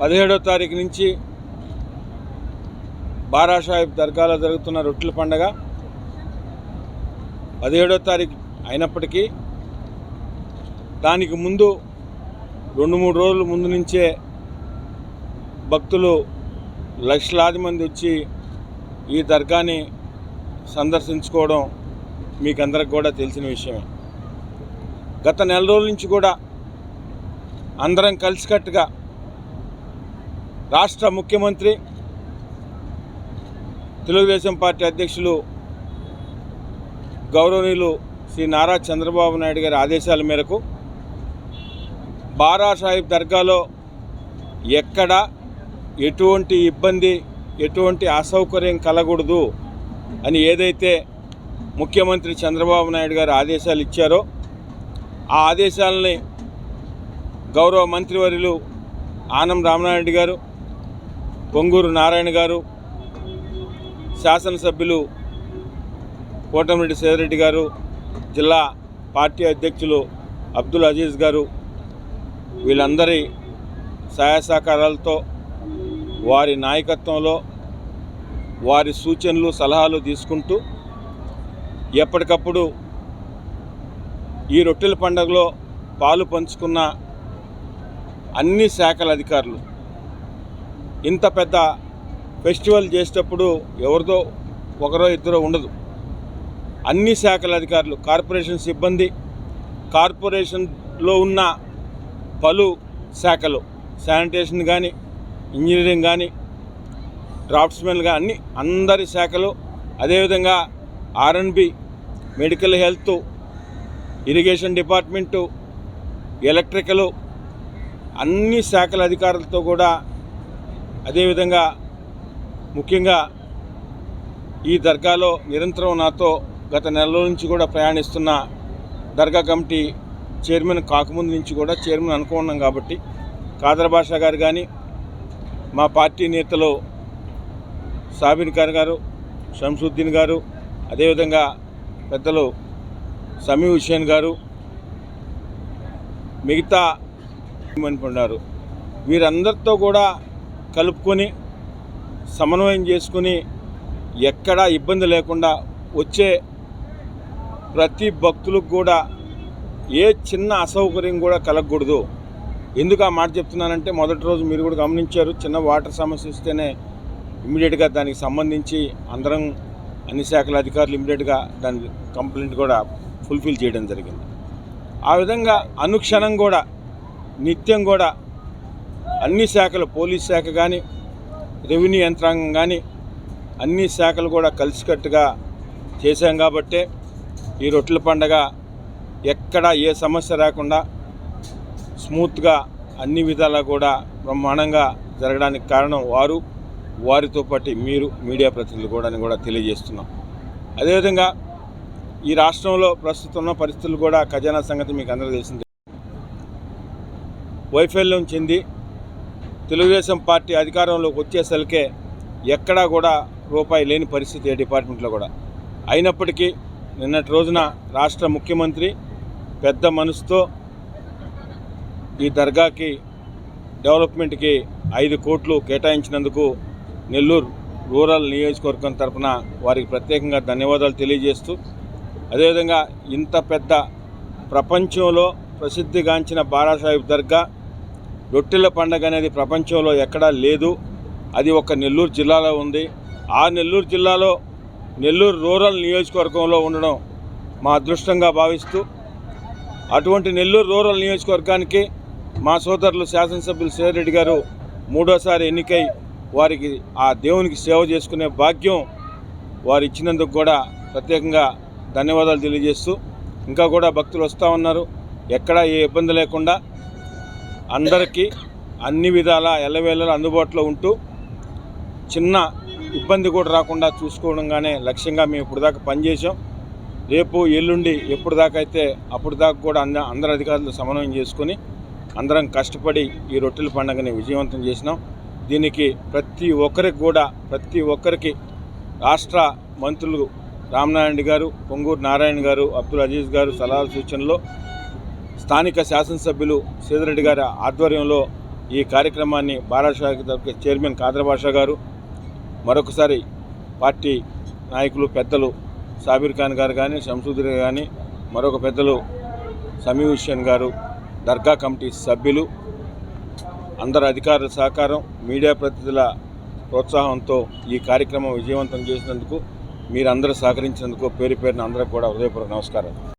పదిహేడో తారీఖు నుంచి బారాసాహిబ్ దర్గాలో జరుగుతున్న రొట్టెల పండగ పదిహేడో తారీఖు అయినప్పటికీ దానికి ముందు రెండు మూడు రోజుల ముందు నుంచే భక్తులు లక్షలాది మంది వచ్చి ఈ దర్గాని సందర్శించుకోవడం మీకందరికి కూడా తెలిసిన విషయమే. గత నెల రోజుల నుంచి కూడా అందరం కలిసికట్టుగా రాష్ట్ర ముఖ్యమంత్రి తెలుగుదేశం పార్టీ అధ్యక్షులు గౌరవనీయులు శ్రీ నారా చంద్రబాబు నాయుడు గారి ఆదేశాల మేరకు బారా సాహిబ్ దర్గాలో ఎక్కడ ఎటువంటి ఇబ్బంది ఎటువంటి అసౌకర్యం కలగకూడదు అని ఏదైతే ముఖ్యమంత్రి చంద్రబాబు నాయుడు గారు ఆదేశాలు ఇచ్చారో ఆ ఆదేశాలని గౌరవ మంత్రివర్యులు ఆనం రామనాయుడు గారు పొంగూరు నారాయణ గారు శాసనసభ్యులు కోటమిరెడ్డి సేదరెడ్డి గారు జిల్లా పార్టీ అధ్యక్షులు అబ్దుల్ అజీజ్ గారు వీళ్ళందరి సహాయ సహకారాలతో వారి నాయకత్వంలో వారి సూచనలు సలహాలు తీసుకుంటూ ఎప్పటికప్పుడు ఈ రొట్టెల పండుగలో పాలు పంచుకున్న అన్ని శాఖల అధికారులు ఇంత పెద్ద ఫెస్టివల్ చేసేటప్పుడు ఎవరిదో ఒకరో ఇద్దరో ఉండదు. అన్ని శాఖల అధికారులు కార్పొరేషన్ సిబ్బంది కార్పొరేషన్లో ఉన్న పలు శాఖలు శానిటేషన్ కానీ ఇంజనీరింగ్ కానీ డ్రాఫ్ట్స్మెన్ కానీ అన్ని అందరి శాఖలు అదేవిధంగా R and B medical health irrigation department electrical అన్ని శాఖల అధికారులతో కూడా అదేవిధంగా ముఖ్యంగా ఈ దర్గాలో నిరంతరం నాతో గత నెల నుంచి కూడా ప్రయాణిస్తున్న దర్గా కమిటీ చైర్మన్ కాకముందు నుంచి కూడా చైర్మన్ అనుకున్నాం కాబట్టి కాదర్ బాషా గారు కానీ మా పార్టీ నేతలు సాబిన్ ఖాన్ గారు షంసుద్దీన్ గారు అదేవిధంగా పెద్దలు సమీ హుసేన్ గారు మిగతా ఉన్నారు వీరందరితో కూడా కలుపుకొని సమన్వయం చేసుకుని ఎక్కడా ఇబ్బంది లేకుండా వచ్చే ప్రతి భక్తులకు కూడా ఏ చిన్న అసౌకర్యం కూడా కలగకూడదు. ఎందుకు ఆ మాట చెప్తున్నానంటే మొదటి రోజు మీరు కూడా గమనించారు చిన్న వాటర్ సమస్య వస్తేనే ఇమీడియట్గా దానికి సంబంధించి అందరం అన్ని శాఖల అధికారులు ఇమీడియట్గా దాని కంప్లైంట్ కూడా ఫుల్ఫిల్ చేయడం జరిగింది. ఆ విధంగా అనుక్షణం కూడా నిత్యం కూడా అన్ని శాఖలు పోలీస్ శాఖ కానీ రెవెన్యూ యంత్రాంగం కానీ అన్ని శాఖలు కూడా కలిసికట్టుగా చేశాం కాబట్టే ఈ రొట్టెల పండగ ఎక్కడ ఏ సమస్య రాకుండా స్మూత్గా అన్ని విధాలా కూడా బ్రహ్మాండంగా జరగడానికి కారణం వారు. వారితో పాటు మీరు మీడియా ప్రతినిధులు కూడా అని కూడా తెలియజేస్తున్నాం. అదేవిధంగా ఈ రాష్ట్రంలో ప్రస్తుతం ఉన్న పరిస్థితులు కూడా ఖజానా సంగతి మీకు అందరూ తెలిసిందే. వైఫల్యం చెంది తెలుగుదేశం పార్టీ అధికారంలోకి వచ్చేసరికే ఎక్కడా కూడా రూపాయి లేని పరిస్థితి ఏ డిపార్ట్మెంట్లో కూడా. అయినప్పటికీ నిన్నటి రోజున రాష్ట్ర ముఖ్యమంత్రి పెద్ద మనసుతో ఈ దర్గాకి డెవలప్మెంట్కి ఐదు కోట్లు కేటాయించినందుకు నెల్లూరు రూరల్ నియోజకవర్గం తరపున వారికి ప్రత్యేకంగా ధన్యవాదాలు తెలియజేస్తూ అదేవిధంగా ఇంత పెద్ద ప్రపంచంలో ప్రసిద్ధిగాంచిన బారాసాహిబ్ దర్గా రొట్టెల పండగ అనేది ప్రపంచంలో ఎక్కడా లేదు. అది ఒక నెల్లూరు జిల్లాలో ఉంది. ఆ నెల్లూరు జిల్లాలో నెల్లూరు రూరల్ నియోజకవర్గంలో ఉండడం మా అదృష్టంగా భావిస్తూ అటువంటి నెల్లూరు రూరల్ నియోజకవర్గానికి మా సోదరులు శాసనసభ్యులు సేరెడ్డి గారు మూడోసారి ఎన్నికై వారికి ఆ దేవునికి సేవ చేసుకునే భాగ్యం వారు ఇచ్చినందుకు కూడా ప్రత్యేకంగా ధన్యవాదాలు తెలియజేస్తూ ఇంకా కూడా భక్తులు వస్తూ ఉన్నారు. ఎక్కడా ఏ ఇబ్బంది లేకుండా అందరికీ అన్ని విధాల ఎల్లవేళలు అందుబాటులో ఉంటూ చిన్న ఇబ్బంది కూడా రాకుండా చూసుకోవడంగానే లక్ష్యంగా మేము ఇప్పుడు దాకా పనిచేసాం రేపు ఎల్లుండి ఎప్పుడు దాకా అయితే అప్పుడు దాకా కూడా అంద అందరు అధికారులు సమన్వయం చేసుకొని అందరం కష్టపడి ఈ రొట్టెల పండుగని విజయవంతం చేసినాం. దీనికి ప్రతి ఒక్కరికి కూడా ప్రతి ఒక్కరికి రాష్ట్ర మంత్రులు రామనారాయణ గారు పొంగూరు నారాయణ గారు అబ్దుల్ అజీజ్ గారు సలహా సూచనలో స్థానిక శాసనసభ్యులు సీదిరెడ్డి గారి ఆధ్వర్యంలో ఈ కార్యక్రమాన్ని బారాషాకి చైర్మన్ కాద్రభాష గారు మరొకసారి పార్టీ నాయకులు పెద్దలు సాబీర్ ఖాన్ గారు కానీ శంసుద్దీన్ కానీ మరొక పెద్దలు సమీ హుస్సేన్ గారు దర్గా కమిటీ సభ్యులు అందరు అధికారుల సహకారం మీడియా ప్రతినిధుల ప్రోత్సాహంతో ఈ కార్యక్రమం విజయవంతం చేసినందుకు మీరందరూ సహకరించినందుకు పేరు పేరున అందరూ కూడా హృదయపూర్వక నమస్కారం